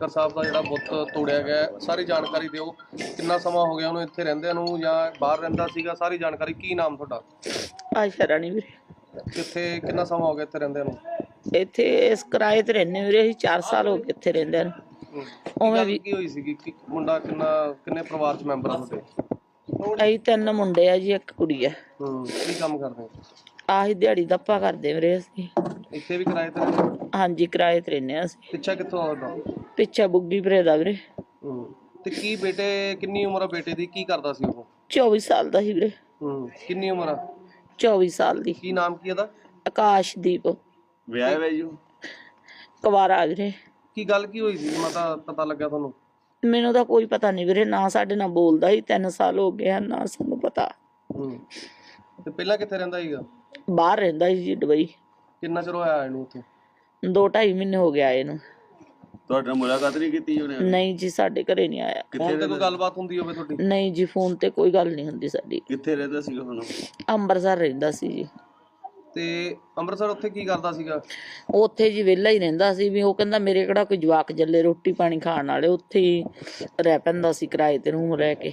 ਅੰਬੇਦਕਰ ਸਾਹਿਬ ਦਾ ਜਿਹੜਾ ਬੁੱਤ ਤੋੜਿਆ ਗਿਆ ਸਾਰੀ ਜਾਣਕਾਰੀ ਦਿਓ। ਕਿੰਨਾ ਸਮਾਂ ਹੋ ਗਿਆ ਉਹਨੂੰ ਇੱਥੇ ਰਹਿੰਦਿਆਂ ਨੂੰ ਜਾਂ ਬਾਹਰ ਰਹਿੰਦਾ ਸੀਗਾ? ਸਾਰੀ ਜਾਣਕਾਰੀ ਕੀ ਨਾਮ ਤੁਹਾਡਾ? ਆਸ਼ਾ ਰਾਣੀ ਵੀਰੇ। ਕਿੱਥੇ ਕਿੰਨਾ ਸਮਾਂ ਹੋ ਗਿਆ ਇੱਥੇ ਰਹਿੰਦਿਆਂ ਨੂੰ? ਇੱਥੇ ਇਸ ਕਿਰਾਏ ਤੇ ਰਹਿੰਦੇ ਵੀਰੇ ਅਸੀਂ 4 ਸਾਲ ਹੋ ਗਏ ਇੱਥੇ ਰਹਿੰਦੇ ਨੂੰ। ਉਵੇਂ ਵੀ ਕੀ ਹੋਈ ਸੀਗੀ? ਕਿ ਮੁੰਡਾ ਕਿੰਨਾ ਕਿੰਨੇ ਪਰਿਵਾਰ ਚ ਮੈਂਬਰ ਆ ਤੁਹਾਡੇ? ਅਸੀਂ ਤਿੰਨ ਮੁੰਡੇ ਆ ਜੀ ਇੱਕ ਕੁੜੀ ਆ। ਹੂੰ ਕੀ ਕੰਮ ਕਰਦੇ? ਆਹੀ ਦਿਹਾੜੀ ਦੱਪਾ ਕਰਦੇ ਵੀਰੇ ਅਸੀਂ। ਇੱਥੇ ਵੀ ਕਿਰਾਏ ਤੇ? ਹਾਂਜੀ ਕਿਰਾਏ ਤੇ ਰਹਿੰਦੇ ਆ ਅਸੀਂ। ਪਿੱਛਾ ਕਿੱਥੋਂ ਆਉਂਦਾ ਪਿੱਛੇ ਬੁੱਗੀ ਭਰੇ ਦਾ ਵੀਰੇ। ਹੂੰ ਤੇ ਕੀ ਬੇਟੇ ਕਿੰਨੀ ਉਮਰ ਆ ਬੇਟੇ ਦੀ? ਕੀ ਕਰਦਾ ਸੀ ਉਹ? 24 ਸਾਲ ਦਾ ਸੀ ਵੀਰੇ। ਹੂੰ ਕਿੰਨੀ ਉਮਰ ਆ? 24 ਸਾਲ ਦੀ। ਕੀ ਨਾਮ ਕੀ ਇਹਦਾ ਆਕਾਸ਼ਦੀਪ। ਵਿਆਹ ਹੈ ਜੀ ਕੁਵਾਰਾ ਵੀਰੇ। ਕੀ ਗੱਲ ਕੀ ਹੋਈ ਸੀ? ਮਤਾ ਪਤਾ ਲੱਗਿਆ ਤੁਹਾਨੂੰ। ਮੈਨੂੰ ਤਾਂ ਕੋਈ ਪਤਾ ਨਹੀਂ ਵੀਰੇ ਨਾ ਸਾਡੇ ਨਾਲ ਬੋਲਦਾ ਹੀ 3 ਸਾਲ ਹੋ ਗਏ ਆ ਨਾ ਸਾਨੂੰ ਪਤਾ। ਹੂੰ ਤੇ ਪਹਿਲਾਂ ਕਿੱਥੇ ਰਹਿੰਦਾ ਸੀਗਾ? ਬਾਹਰ ਰਹਿੰਦਾ ਸੀ ਜੀ ਦੁਬਈ। ਕਿੰਨਾ ਚਿਰ ਹੋਇਆ ਇਹਨੂੰ ਉੱਥੇ? ਦੋ ਢਾਈ ਮਹੀਨੇ ਹੋ ਗਿਆ ਇਹਨੂੰ ਤੁਹਾਡੇ ਨਾਲ ਮੁਲਾਕਾਤ ਨਹੀਂ ਕੀਤੀ ਉਹਨੇ ਨਹੀਂ ਜੀ ਸਾਡੇ ਘਰੇ ਨਹੀਂ ਆਇਆ। ਫੋਨ ਤੇ ਕੋਈ ਗੱਲਬਾਤ ਹੁੰਦੀ ਹੋਵੇ ਤੁਹਾਡੀ? ਨਹੀਂ ਜੀ ਫੋਨ ਤੇ ਕੋਈ ਗੱਲ ਨਹੀਂ ਹੁੰਦੀ ਸਾਡੀ। ਕਿੱਥੇ ਰਹਿੰਦਾ ਸੀਗਾ ਹੁਣ? ਅੰਮ੍ਰਿਤਸਰ ਰਹਿੰਦਾ ਸੀ ਜੀ। ਤੇ ਅੰਮ੍ਰਿਤਸਰ ਉੱਥੇ ਕੀ ਕਰਦਾ ਸੀਗਾ? ਉੱਥੇ ਜੀ ਵਿਹਲਾ ਹੀ ਰਹਿੰਦਾ ਸੀ ਵੀ ਉਹ ਕਹਿੰਦਾ ਮੇਰੇ ਕਿਹੜਾ ਕੋਈ ਜਵਾਕ ਜੱਲੇ ਰੋਟੀ ਪਾਣੀ ਖਾਣ ਵਾਲੇ ਉੱਥੇ ਹੀ ਰਹਿ ਪੈਂਦਾ ਸੀ ਕਿਰਾਏ ਤੇ ਰੂਮ ਰਹਿ ਕੇ।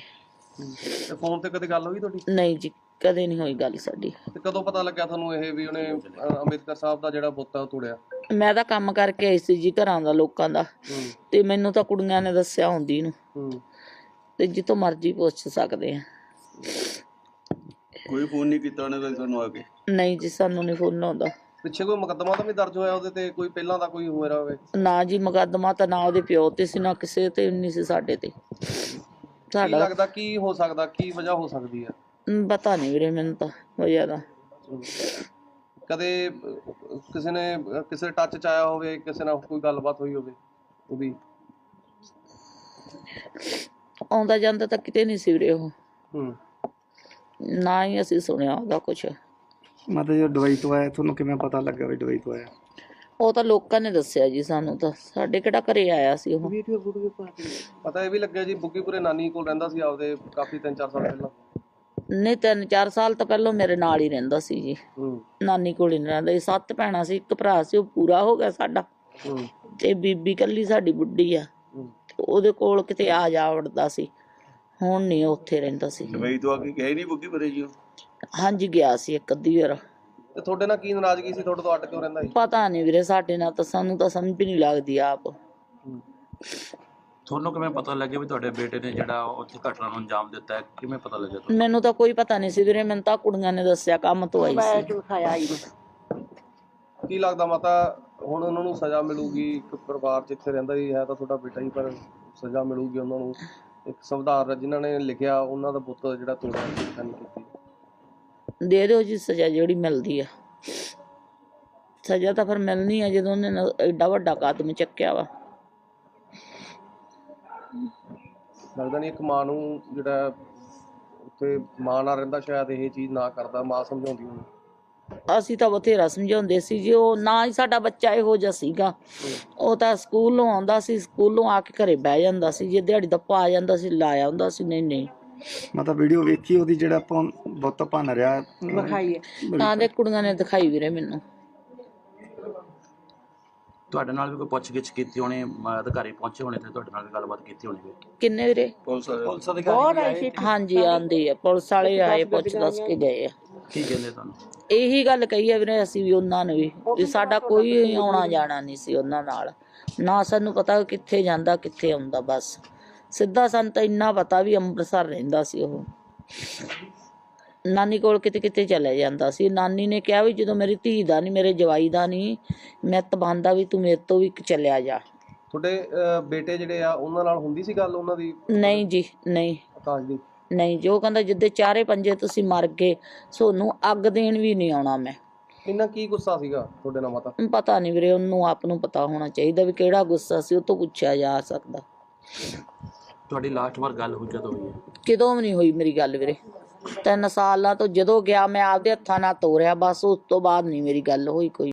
ਤੇ ਫੋਨ ਤੇ ਕਦੇ ਗੱਲ ਹੋਈ ਤੁਹਾਡੀ? ਨਹੀਂ ਜੀ ਕਦੇ ਨਹੀਂ ਹੋਈ ਗੱਲ ਸਾਡੀ। ਤੇ ਕਦੋਂ ਪਤਾ ਲੱਗਿਆ ਤੁਹਾਨੂੰ ਇਹ ਵੀ ਉਹਨੇ ਅ, ਅੰਬੇਦਕਰ ਸਾਹਿਬ ਦਾ ਜਿਹੜਾ ਬੁੱਤ ਆ ਉਹ ਤੋੜਿਆ? ਮੈਂ ਤਾਂ ਕੰਮ ਕਰਕੇ ਆਈ ਸੀ ਜੀ ਘਰਾਂ ਦਾ ਲੋਕਾਂ ਦਾ। ਹੂੰ। ਤੇ ਮੈਨੂੰ ਤਾਂ ਕੁੜੀਆਂ ਨੇ ਦੱਸਿਆ ਹੁੰਦੀ ਨੂੰ। ਹੂੰ। ਤੇ ਜਿੱਥੋਂ ਮਰਜ਼ੀ ਪੁੱਛ ਸਕਦੇ ਆ। ਕੋਈ ਫੋਨ ਨਹੀਂ ਕੀਤਾ ਉਹਨੇ ਤੁਹਾਨੂੰ ਆ ਕੇ? ਨਹੀਂ ਜੀ ਸਾਨੂੰ ਨਹੀਂ ਫੋਨ ਆਉਂਦਾ। ਪਿੱਛੇ ਕੋਈ ਮੁਕੱਦਮਾ ਤਾਂ ਵੀ ਦਰਜ ਹੋਇਆ ਉਹਦੇ ਤੇ? ਕੋਈ ਪਹਿਲਾਂ ਦਾ ਕੋਈ ਹੋਇਆ ਹੋਵੇ? ਨਾ ਜੀ ਮੁਕੱਦਮਾ ਤਾਂ ਨਾ ਉਹਦੇ ਪਿਓ ਤੇ ਸੀ ਨਾ ਕਿਸੇ ਤੇ ਨਹੀਂ ਸੀ ਸਾਡੇ ਤੇ। ਕੀ ਸਾਡਾ ਲੱਗਦਾ ਕੀ ਹੋ ਸਕਦਾ ਕੀ ਵਜ੍ਹਾ ਹੋ ਸਕਦੀ ਹੈ ਮ, ਪਤਾ ਨਹੀਂ ਵੀਰੇ ਮੈਨੂੰ ਤਾਂ ਵਜ੍ਹਾ ਦਾ ਕਦੇ ਕਿਸੇ ਨੇ ਕਿਸੇ ਟੱਚ ਚ ਆਇਆ ਹੋਵੇ ਕਿਸੇ ਨਾਲ ਕੋਈ ਗੱਲਬਾਤ ਹੋਈ ਹੋਵੇ ਉਹਦੀ? ਆਉਂਦਾ ਜਾਂਦਾ ਤਾਂ ਕਿਤੇ ਨਹੀਂ ਸੀ ਵੀਰੇ ਉਹ। ਹੂੰ ਨਾ ਹੀ ਅਸੀਂ ਸੁਣਿਆ ਉਹਦਾ ਕੁਛ। ਮਤਲਬ ਜੋ ਦੁਬਈ ਤੋਂ ਆਇਆ ਤੁਹਾਨੂੰ ਕਿਵੇਂ ਪਤਾ ਲੱਗਾ ਵੀ ਦੁਬਈ ਤੋਂ ਆਇਆ? ਉਹ ਤਾਂ ਲੋਕਾਂ ਨੇ ਦੱਸਿਆ ਜੀ ਸਾਨੂੰ ਤਾਂ ਸਾਡੇ ਕਿਹੜਾ ਘਰੇ ਆਇਆ ਸੀ ਉਹ। ਪਤਾ ਇਹ ਵੀ ਲੱਗਿਆ ਜੀ ਬੁੱਗੀਪੁਰੇ ਨਾਨੀ ਕੋਲ ਰਹਿੰਦਾ ਸੀ ਆਪਦੇ ਕਾਫੀ 3-4 ਸਾਲ ਪਹਿਲਾਂ। ਨਹੀਂ ਤਿੰਨ ਚਾਰ ਸਾਲ ਤਾਂ ਪਹਿਲਾਂ ਮੇਰੇ ਨਾਲ ਹੀ ਰਹਿੰਦਾ ਸੀ ਜੀ। ਹੂੰ। ਨਾਨੀ ਕੋਲ ਹੀ ਨੀ ਰਹਿੰਦਾ ਸੀ। ਸੱਤ ਭੈਣਾਂ ਸੀ ਇੱਕ ਭਰਾ ਸੀ ਉਹ ਪੂਰਾ ਹੋ ਗਿਆ ਸਾਡਾ। ਹੂੰ। ਤੇ ਬੀਬੀ ਕੱਲੀ ਸਾਡੀ ਬੁੱਢੀ ਆ। ਉਹਦੇ ਕੋਲ ਕਿਤੇ ਆ ਜਾ ਵੜਦਾ ਸੀ। ਹੁਣ ਨਹੀਂ ਉੱਥੇ ਰਹਿੰਦਾ ਸੀ। ਦੁਬਈ ਤੋਂ ਆ ਕੇ ਗਏ ਨਹੀਂ ਬੁੱਗੀ ਭਰੇ ਜੀ ਉਹ? ਹਾਂਜੀ ਗਿਆ ਸੀ ਇੱਕ ਅੱਧੀ ਵਾਰ। ਤੇ ਤੁਹਾਡੇ ਨਾਲ ਕੀ ਨਾਰਾਜ਼ਗੀ ਸੀ? ਤੁਹਾਡੇ ਤੋਂ ਅੱਟ ਕਿਉਂ ਰਹਿੰਦਾ ਸੀ? ਪਤਾ ਨਹੀਂ ਵੀਰੇ ਸਾਡੇ ਨਾਲ ਤਾਂ ਸਾਨੂੰ ਤਾਂ ਸਮਝ ਵੀ ਨਹੀਂ ਲੱਗਦੀ ਆਪ। ਹੂੰ। ਤੁਹਾਨੂੰ ਕਿਵੇਂ ਪਤਾ ਲੱਗਿਆ ਵੀ ਤੁਹਾਡੇ ਬੇਟੇ ਨੇ ਜਿਹੜਾ ਉੱਥੇ ਘਟਨਾ ਨੂੰ ਅੰਜਾਮ ਦਿੱਤਾ ਹੈ? ਕਿਵੇਂ ਪਤਾ ਲੱਗਿਆ ਤੁਹਾਨੂੰ? ਮੈਨੂੰ ਤਾਂ ਕੋਈ ਪਤਾ ਨਹੀਂ ਸੀ ਵੀਰੇ ਮੈਨੂੰ ਤਾਂ ਕੁੜੀਆਂ ਨੇ ਦੱਸਿਆ ਕੰਮ ਤੋਂ ਆਈ ਸੀ। ਕੀ ਲੱਗਦਾ ਮਾਤਾ ਹੁਣ ਉਹਨਾਂ ਨੂੰ ਸਜ਼ਾ ਮਿਲੂਗੀ? ਇੱਕ ਪਰਿਵਾਰ ਜਿੱਥੇ ਰਹਿੰਦਾ ਹੀ ਹੈ ਤਾਂ ਤੁਹਾਡਾ ਬੇਟਾ ਹੀ ਪਰ ਸਜ਼ਾ ਮਿਲੂਗੀ ਉਹਨਾਂ ਨੂੰ। ਇੱਕ ਸੰਵਿਧਾਨ ਜਿਨ੍ਹਾਂ ਨੇ ਲਿਖਿਆ ਉਹਨਾਂ ਦਾ ਪੁੱਤ ਜਿਹੜਾ ਤੋੜਿਆ ਨਹੀਂ ਕੀਤੀ ਦੇ ਦਿਓ ਜੀ ਸਜ਼ਾ ਜਿਹੜੀ ਮਿਲਦੀ ਆ। ਸਜ਼ਾ ਤਾਂ ਫਿਰ ਮਿਲਣੀ ਆ ਜਦੋਂ ਉਹਨੇ ਐਡਾ ਵੱਡਾ ਕਦਮ ਚੱਕਿਆ ਵਾ। ਲੱਗਦਾ ਨਹੀਂ ਇੱਕ ਮਾਂ ਨੂੰ ਜਿਹੜਾ ਉੱਥੇ ਮਾਂ ਨਾਲ ਰਹਿੰਦਾ ਸ਼ਾਇਦ ਇਹ ਚੀਜ਼ ਨਾ ਕਰਦਾ ਮਾਂ ਸਮਝਾਉਂਦੀ ਉਹਨੂੰ ਅਸੀਂ ਤਾਂ ਬਥੇਰਾ ਸਮਝਾਉਂਦੇ ਸੀ ਜੀ ਉਹ ਨਾ ਹੀ ਸਾਡਾ ਬੱਚਾ ਇਹੋ ਜਿਹਾ ਸੀਗਾ। ਉਹ ਤਾਂ ਸਕੂਲੋਂ ਆਉਂਦਾ ਸੀ ਸਕੂਲੋਂ ਆ ਕੇ ਘਰੇ ਬਹਿ ਜਾਂਦਾ ਸੀ ਜੇ ਦਿਹਾੜੀ ਦਾ ਪਾ ਜਾਂਦਾ ਸੀ ਲਾਇਆ ਹੁੰਦਾ ਸੀ ਨਹੀਂ ਨਹੀਂ। ਮਤਲਬ ਵੀਡੀਓ ਵੇਖੀ ਉਹਦੀ ਜਿਹੜਾ ਆਪਾਂ ਬੁੱਤ ਭੰਨ ਰਿਹਾ। ਤਾਂ ਦੇ ਕੁੜੀਆਂ ਨੇ ਦਿਖਾਈ ਵੀਰੇ ਮੈਨੂੰ। ਤੁਹਾਡੇ ਨਾਲ ਵੀ ਕੋਈ ਪੁੱਛਗਿੱਛ ਕੀਤੀ ਹੋਣੀ ਅਧਿਕਾਰੀ ਪਹੁੰਚੇ ਹੋਣੇ ਤੇ ਤੁਹਾਡੇ ਨਾਲ ਵੀ ਗੱਲਬਾਤ ਕੀਤੀ ਹੋਣੀ ਕਿੰਨੇ ਵੀਰੇ? ਪੁਲਿਸ ਵਾਲੇ। ਹਾਂਜੀ ਆਂਦੇ ਆ। ਪੁਲਿਸ ਵਾਲੇ ਆਏ ਪੁੱਛ ਦੱਸ ਕੇ ਗਏ ਆ। ਕੀ ਕਹਿੰਦੇ ਤੁਹਾਨੂੰ? ਇਹੀ ਗੱਲ ਕਹੀ ਆ ਵੀਰੇ ਅਸੀਂ ਵੀ ਉਹਨਾਂ ਨੂੰ ਵੀ। ਵੀ ਸਾਡਾ ਕੋਈ ਆਉਣਾ ਜਾਣਾ ਨਹੀਂ ਸੀ ਉਹਨਾਂ ਨਾਲ। ਨਾ ਸਾਨੂੰ ਪਤਾ ਕਿੱਥੇ ਜਾਂਦਾ ਕਿੱਥੇ ਆਉਂਦਾ ਬਸ। ਸਿੱਧਾ ਸਾਨੂੰ ਤਾਂ ਇੰਨਾ ਪਤਾ ਵੀ ਅੰਮ੍ਰਿਤਸਰ ਰਹਿੰਦਾ ਸੀ ਉਹ। ਨਾਨੀ ਕੋਲ ਕਿਤੇ ਕਿਤੇ ਚਲੇ ਜਾਂਦਾ ਸੀ। ਨਾਨੀ ਨੇ ਕਿਹਾ ਵੀ ਜਦੋਂ ਮੇਰੀ ਧੀ ਦਾ ਨਹੀਂ ਮੇਰੇ ਜਵਾਈ ਦਾ ਨਹੀਂ ਮੈਂ ਤਬਾਂਦਾ ਵੀ ਤੂੰ ਮੇਰੇ ਤੋਂ ਵੀ ਚਲਿਆ ਜਾ। ਤੁਹਾਡੇ ਬੇਟੇ ਜਿਹੜੇ ਆ ਉਹਨਾਂ ਨਾਲ ਹੁੰਦੀ ਸੀ ਗੱਲ ਉਹਨਾਂ ਦੀ? ਨਹੀਂ ਜੀ ਨਹੀਂ। ਆਕਾਸ਼ ਦੀ ਨਹੀਂ ਜੋ ਕਹਿੰਦਾ ਜਿੱਦੇ ਚਾਰੇ ਪੰਜੇ ਤੁਸੀਂ ਮਰ ਗਏ ਸੋਨੂੰ ਅੱਗ ਦੇਣ ਵੀ ਨਹੀਂ ਆਉਣਾ ਮੈਂ। ਇੰਨਾ ਕੀ ਗੁੱਸਾ ਸੀਗਾ ਤੁਹਾਡੇ ਨਾਲ ਮਾਤਾ? ਪਤਾ ਨਹੀਂ ਵੀਰੇ ਉਹਨੂੰ ਆਪ ਨੂੰ ਪਤਾ ਹੋਣਾ ਚਾਹੀਦਾ ਵੀ ਕਿਹੜਾ ਗੁੱਸਾ ਸੀ ਉਹ ਤੋਂ ਪੁੱਛਿਆ ਜਾ ਸਕਦਾ। ਤੁਹਾਡੀ ਲਾਸਟ ਵਾਰ ਗੱਲ ਹੋਈ ਕਦੋਂ ਹੋਈ ਹੈ? ਕਿਦੋਂ ਵੀ ਨਹੀਂ ਹੋਈ ਮੇਰੀ ਗੱਲ ਵੀਰੇ। ਤਿੰਨ ਸਾਲਾਂ ਤੋਂ ਜਦੋਂ ਗਿਆ, ਮੈਂ ਆਪਦੇ ਹੱਥਾਂ ਨਾਲ ਤੋਰਿਆ, ਬਸ ਉਸ ਤੋਂ ਬਾਅਦ ਨਹੀਂ ਮੇਰੀ ਗੱਲ ਹੋਈ ਕੋਈ।